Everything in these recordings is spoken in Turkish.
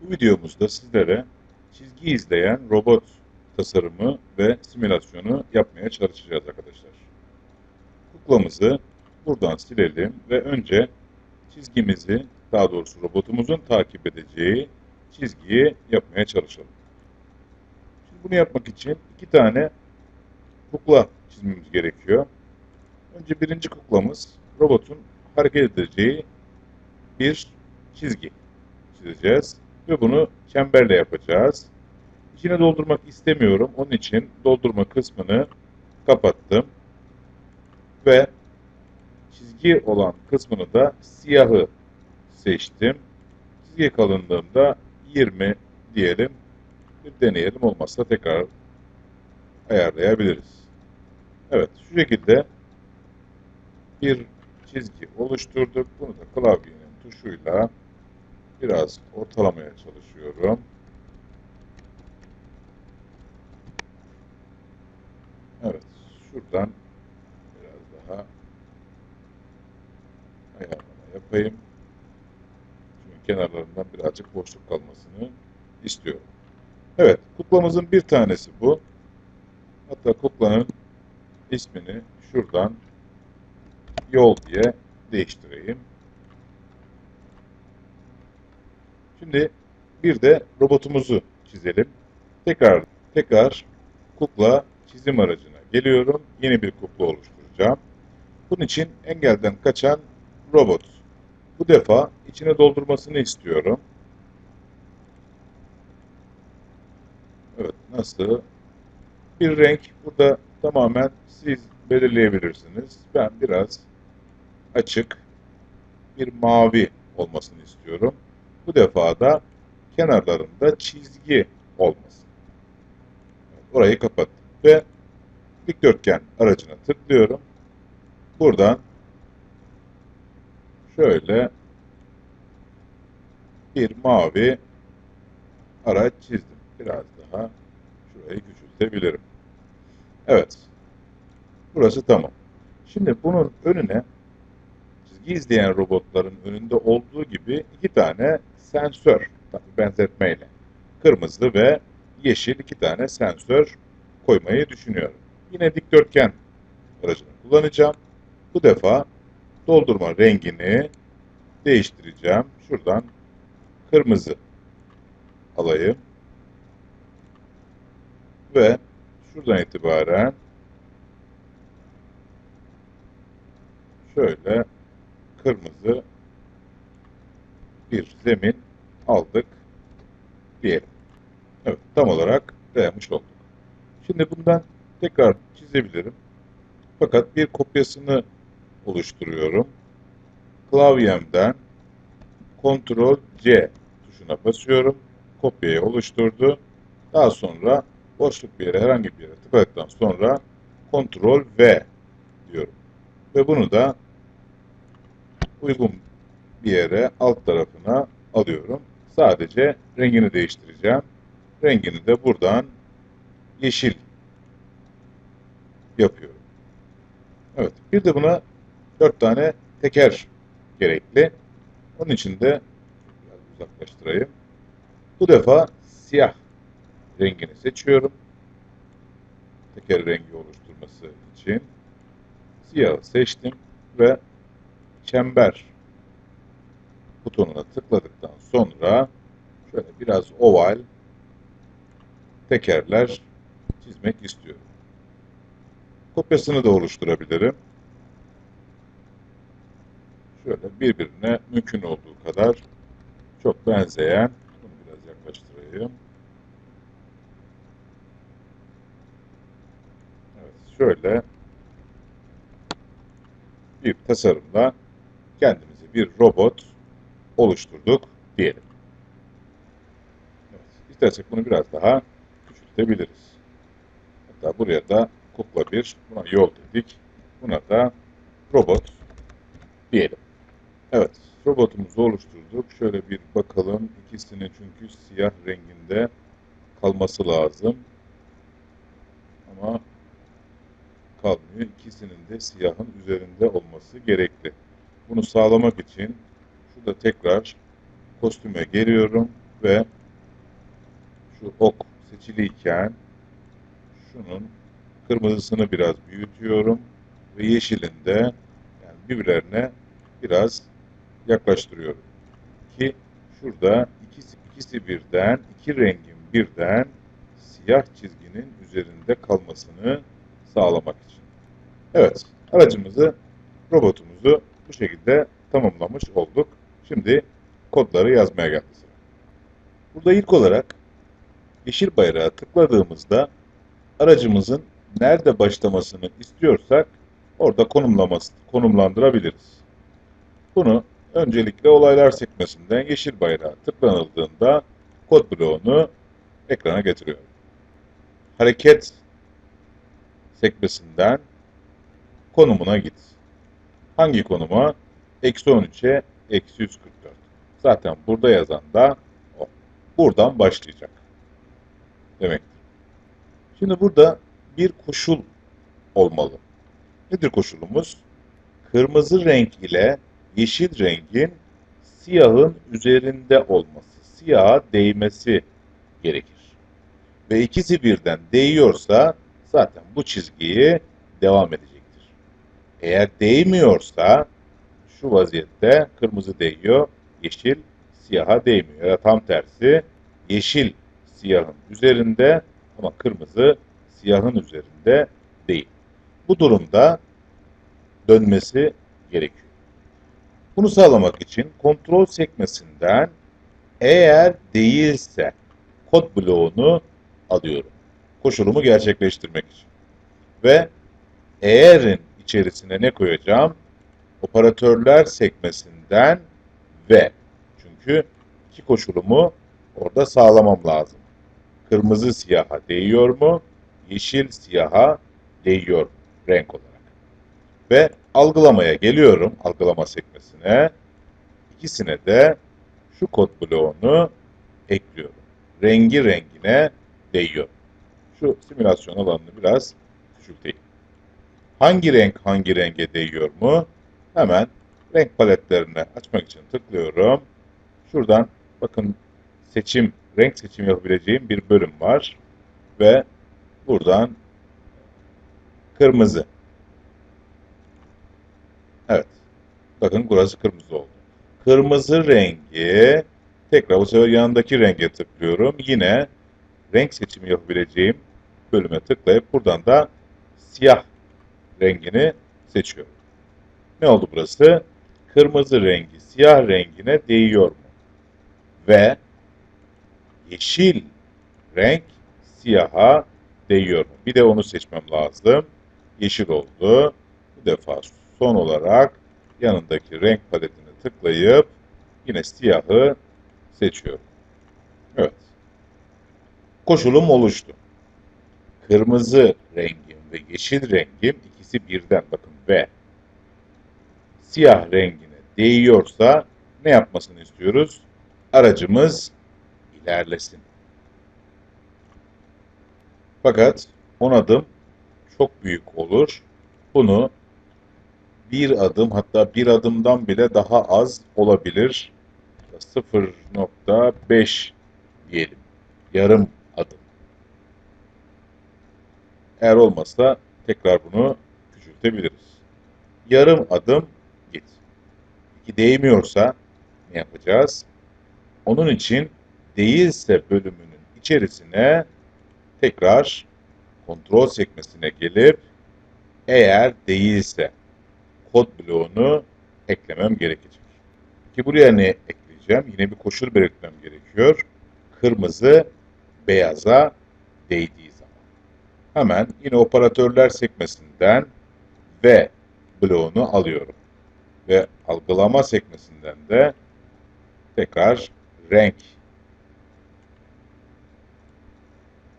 Bu videomuzda sizlere çizgi izleyen robot tasarımı ve simülasyonu yapmaya çalışacağız arkadaşlar. Kuklamızı buradan silelim ve önce çizgimizi, daha doğrusu robotumuzun takip edeceği çizgiyi yapmaya çalışalım. Şimdi bunu yapmak için iki tane kukla çizmemiz gerekiyor. Önce birinci kuklamız robotun hareket edeceği bir çizgi çizeceğiz ve bunu çemberle yapacağız. İçine doldurmak istemiyorum. Onun için doldurma kısmını kapattım. Ve çizgi olan kısmını da siyahı seçtim. Çizgi kalınlığında 20 diyelim. Bir deneyelim. Olmazsa tekrar ayarlayabiliriz. Evet. Şu şekilde bir çizgi oluşturduk. Bunu da klavyenin tuşuyla biraz ortalamaya çalışıyorum. Evet, şuradan biraz daha ayarlama yapayım. Çünkü kenarlarından birazcık boşluk kalmasını istiyorum. Evet, kuklamızın bir tanesi bu. Hatta kuklanın ismini şuradan yol diye değiştireyim. Şimdi bir de robotumuzu çizelim. Tekrar tekrar kukla çizim aracına geliyorum. Yeni bir kukla oluşturacağım. Bunun için engelden kaçan robot. Bu defa içine doldurmasını istiyorum. Evet nasıl? Bir renk burada tamamen siz belirleyebilirsiniz. Ben biraz açık bir mavi olmasını istiyorum. Bu defa da kenarlarında çizgi olmasın. Orayı kapattım. Ve dikdörtgen aracına tıklıyorum. Buradan şöyle bir mavi araç çizdim. Biraz daha şurayı küçültebilirim. Evet. Burası tamam. Şimdi bunun önüne çizgi izleyen robotların önünde olduğu gibi iki tane sensör benzetmeyle kırmızı ve yeşil iki tane sensör koymayı düşünüyorum. Yine dikdörtgen aracını kullanacağım. Bu defa doldurma rengini değiştireceğim. Şuradan kırmızı alayım. Ve şuradan itibaren şöyle kırmızı bir zemin aldık diyelim. Evet, tam olarak dayamış olduk. Şimdi bundan tekrar çizebilirim. Fakat bir kopyasını oluşturuyorum. Klavyemden Ctrl C tuşuna basıyorum. Kopyayı oluşturdu. Daha sonra boşluk bir yere herhangi bir yere tıkladıktan sonra Ctrl V diyorum. Ve bunu da uygun bir yere alt tarafına alıyorum. Sadece rengini değiştireceğim. Rengini de buradan yeşil yapıyorum. Evet. Bir de buna dört tane teker gerekli. Onun için de biraz uzaklaştırayım. Bu defa siyah rengini seçiyorum. Teker rengi oluşturması için siyahı seçtim ve çember butonuna tıkladıktan sonra şöyle biraz oval tekerler çizmek istiyorum. Kopyasını da oluşturabilirim. Şöyle birbirine mümkün olduğu kadar çok benzeyen, bunu biraz yaklaştırayım. Evet, şöyle bir tasarımla kendimize bir robot oluşturduk diyelim. Evet, istersek bunu biraz daha küçültebiliriz. Hatta buraya da kukla bir, buna yol dedik. Buna da robot diyelim. Evet, robotumuzu oluşturduk. Şöyle bir bakalım. İkisinin çünkü siyah renginde kalması lazım. Ama kalmıyor. İkisinin de siyahın üzerinde olması gerekli. Bunu sağlamak için şurada tekrar kostüme geliyorum ve şu ok seçiliyken şunun kırmızısını biraz büyütüyorum ve yeşilin de yani birbirlerine biraz yaklaştırıyorum. Ki şurada ikisi, ikisi birden, iki rengin birden siyah çizginin üzerinde kalmasını sağlamak için. Evet, aracımızı, robotumuzu bu şekilde tamamlamış olduk. Şimdi kodları yazmaya geldi. Burada ilk olarak yeşil bayrağı tıkladığımızda aracımızın nerede başlamasını istiyorsak orada konumlaması, konumlandırabiliriz. Bunu öncelikle olaylar sekmesinden yeşil bayrağı tıklanıldığında kod bloğunu ekrana getiriyorum. Hareket sekmesinden konumuna git. Hangi konuma? Eksi 13'e eksi 144. Zaten burada yazan da o. Buradan başlayacak. Demektir. Şimdi burada bir koşul olmalı. Nedir koşulumuz? Kırmızı renk ile yeşil rengin siyahın üzerinde olması, siyaha değmesi gerekir. Ve ikisi birden değiyorsa zaten bu çizgiyi devam edecektir. Eğer değmiyorsa şu vaziyette kırmızı değiyor, yeşil siyaha değmiyor. Ya tam tersi yeşil siyahın üzerinde ama kırmızı siyahın üzerinde değil. Bu durumda dönmesi gerekiyor. Bunu sağlamak için kontrol sekmesinden eğer değilse kod bloğunu alıyorum. Koşulumu gerçekleştirmek için. Ve eğerin içerisine ne koyacağım? Operatörler sekmesinden ve. Çünkü iki koşulumu orada sağlamam lazım. Kırmızı siyaha değiyor mu? Yeşil siyaha değiyor? Renk olarak. Ve algılamaya geliyorum. Algılama sekmesine. İkisine de şu kod bloğunu ekliyorum. Rengi rengine değiyor. Şu simülasyon alanını biraz küçülteyim. Hangi renk hangi renge değiyor mu? Hemen renk paletlerini açmak için tıklıyorum. Şuradan bakın seçim, renk seçimi yapabileceğim bir bölüm var. Ve buradan kırmızı. Evet. Bakın burası kırmızı oldu. Kırmızı rengi tekrar bu sefer yanındaki renge tıklıyorum. Yine renk seçimi yapabileceğim bölüme tıklayıp buradan da siyah rengini seçiyorum. Ne oldu burası? Kırmızı rengi siyah rengine değiyor mu? Ve yeşil renk siyaha değiyor mu? Bir de onu seçmem lazım. Yeşil oldu. Bu defa son olarak yanındaki renk paletine tıklayıp yine siyahı seçiyorum. Evet. Koşulum oluştu. Kırmızı rengim ve yeşil rengim ikisi birden bakın ve siyah rengine değiyorsa ne yapmasını istiyoruz? Aracımız ilerlesin. Fakat 10 adım çok büyük olur. Bunu bir adım hatta bir adımdan bile daha az olabilir. 0.5 diyelim. Yarım adım. Eğer olmazsa tekrar bunu küçültebiliriz. Yarım adım git. Peki değmiyorsa ne yapacağız? Onun için değilse bölümünün içerisine tekrar kontrol sekmesine gelip eğer değilse kod bloğunu eklemem gerekecek. Ki buraya ne ekleyeceğim? Yine bir koşul belirtmem gerekiyor. Kırmızı beyaza değdiği zaman. Hemen yine operatörler sekmesinden ve bloğunu alıyorum. Ve algılama sekmesinden de tekrar renk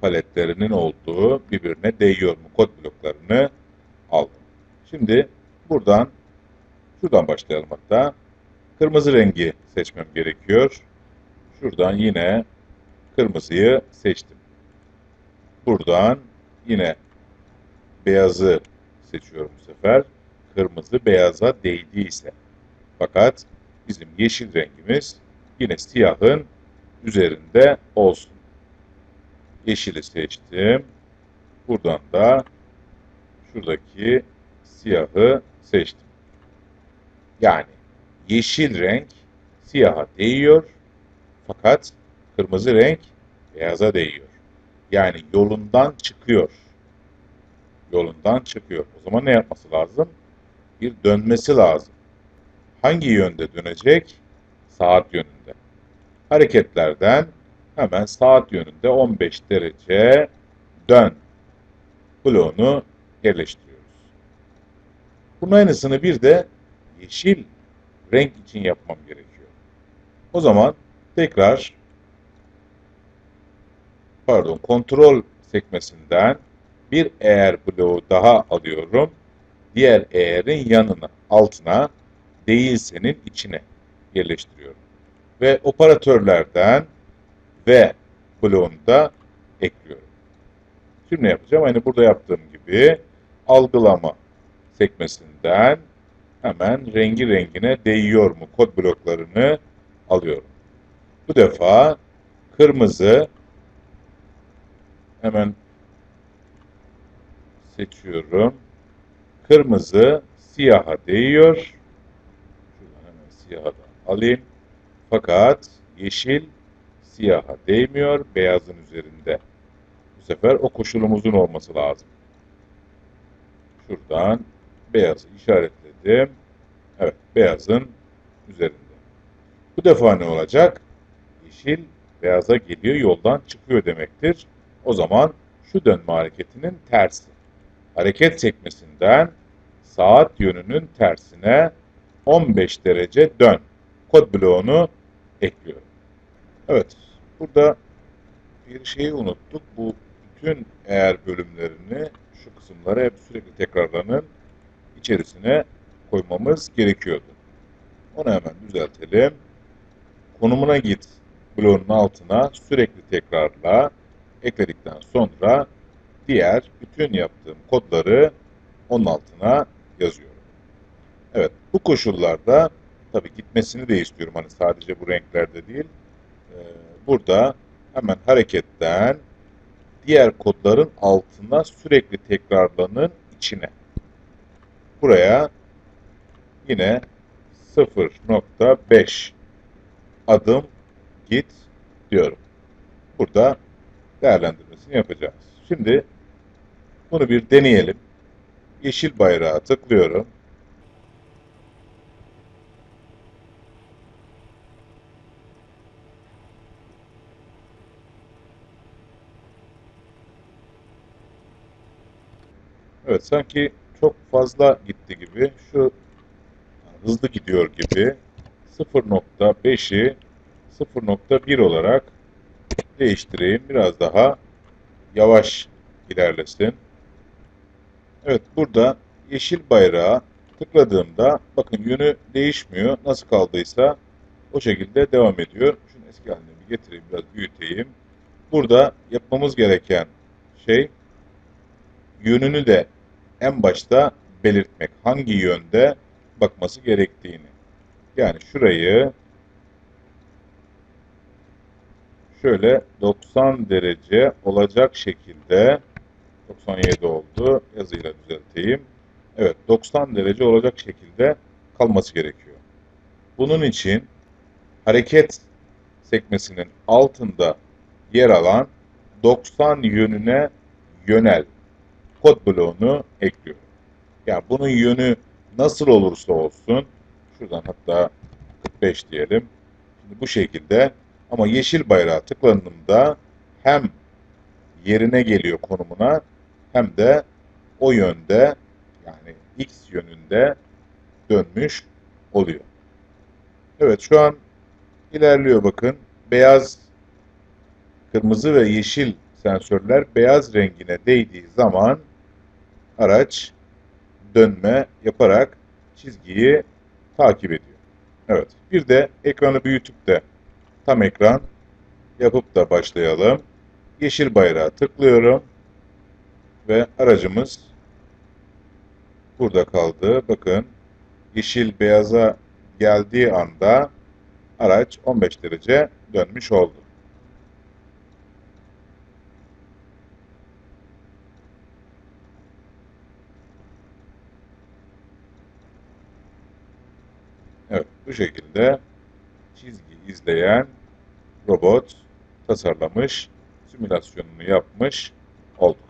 paletlerinin olduğu birbirine değiyor mu kod bloklarını aldım. Şimdi buradan şuradan başlayalım hatta. Kırmızı rengi seçmem gerekiyor. Şuradan yine kırmızıyı seçtim. Buradan yine beyazı seçiyorum bu sefer. Kırmızı beyaza değdiyse. Fakat bizim yeşil rengimiz yine siyahın üzerinde olsun. Yeşili seçtim. Buradan da şuradaki siyahı seçtim. Yani yeşil renk siyaha değiyor fakat kırmızı renk beyaza değiyor. Yani yolundan çıkıyor. Yolundan çıkıyor. O zaman ne yapması lazım? Bir dönmesi lazım. Hangi yönde dönecek? Saat yönünde. Hareketlerden hemen saat yönünde 15 derece dön bloğunu yerleştiriyoruz. Bunun aynısını bir de yeşil renk için yapmam gerekiyor. O zaman tekrar pardon kontrol sekmesinden bir eğer bloğu daha alıyorum. Diğer eğerin yanına, altına değilsenin içine yerleştiriyorum. Ve operatörlerden ve bloğunu da ekliyorum. Şimdi ne yapacağım? Aynı burada yaptığım gibi algılama sekmesinden hemen rengi rengine değiyor mu kod bloklarını alıyorum. Bu defa kırmızı hemen seçiyorum. Kırmızı siyaha değiyor. Hemen siyahı da alayım. Fakat yeşil siyaha değmiyor, beyazın üzerinde. Bu sefer o koşulumuzun olması lazım. Şuradan beyazı işaretledim. Evet, beyazın üzerinde. Bu defa ne olacak? Yeşil beyaza geliyor, yoldan çıkıyor demektir. O zaman şu dönme hareketinin tersi. Hareket sekmesinden saat yönünün tersine 15 derece dön. Kod bloğunu ekliyorum. Evet, burada bir şeyi unuttuk. Bu bütün eğer bölümlerini, şu kısımları hep sürekli tekrarlanın içerisine koymamız gerekiyordu. Onu hemen düzeltelim. Konumuna git bloğunun altına sürekli tekrarla ekledikten sonra diğer bütün yaptığım kodları onun altına yazıyorum. Evet, bu koşullarda tabii gitmesini de istiyorum. Hani sadece bu renklerde değil. Ee, burada hemen hareketten diğer kodların altına sürekli tekrarlanın içine. Buraya yine 0.5 adım git diyorum. Burada değerlendirmesini yapacağız. Şimdi bunu bir deneyelim. Yeşil bayrağı tıklıyorum. Evet sanki çok fazla gitti gibi. Şu hızlı gidiyor gibi. 0.5'i 0.1 olarak değiştireyim. Biraz daha yavaş ilerlesin. Evet burada yeşil bayrağı tıkladığımda bakın yönü değişmiyor. Nasıl kaldıysa o şekilde devam ediyor. Şunu eski haline bir getireyim biraz büyüteyim. Burada yapmamız gereken şey yönünü de en başta belirtmek. Hangi yönde bakması gerektiğini. Yani şurayı şöyle 90 derece olacak şekilde 97 oldu. Yazıyla düzelteyim. Evet 90 derece olacak şekilde kalması gerekiyor. Bunun için hareket sekmesinin altında yer alan 90 yönüne yönel kod bloğunu ekliyorum. Yani bunun yönü nasıl olursa olsun şuradan hatta 45 diyelim. Şimdi bu şekilde ama yeşil bayrağı tıkladığımda hem yerine geliyor konumuna hem de o yönde yani x yönünde dönmüş oluyor. Evet şu an ilerliyor bakın. Beyaz, kırmızı ve yeşil sensörler beyaz rengine değdiği zaman araç dönme yaparak çizgiyi takip ediyor. Evet. Bir de ekranı büyütüp de tam ekran yapıp da başlayalım. Yeşil bayrağı tıklıyorum ve aracımız burada kaldı. Bakın yeşil beyaza geldiği anda araç 15 derece dönmüş oldu. Evet bu şekilde çizgi izleyen robot tasarlamış, simülasyonunu yapmış olduk.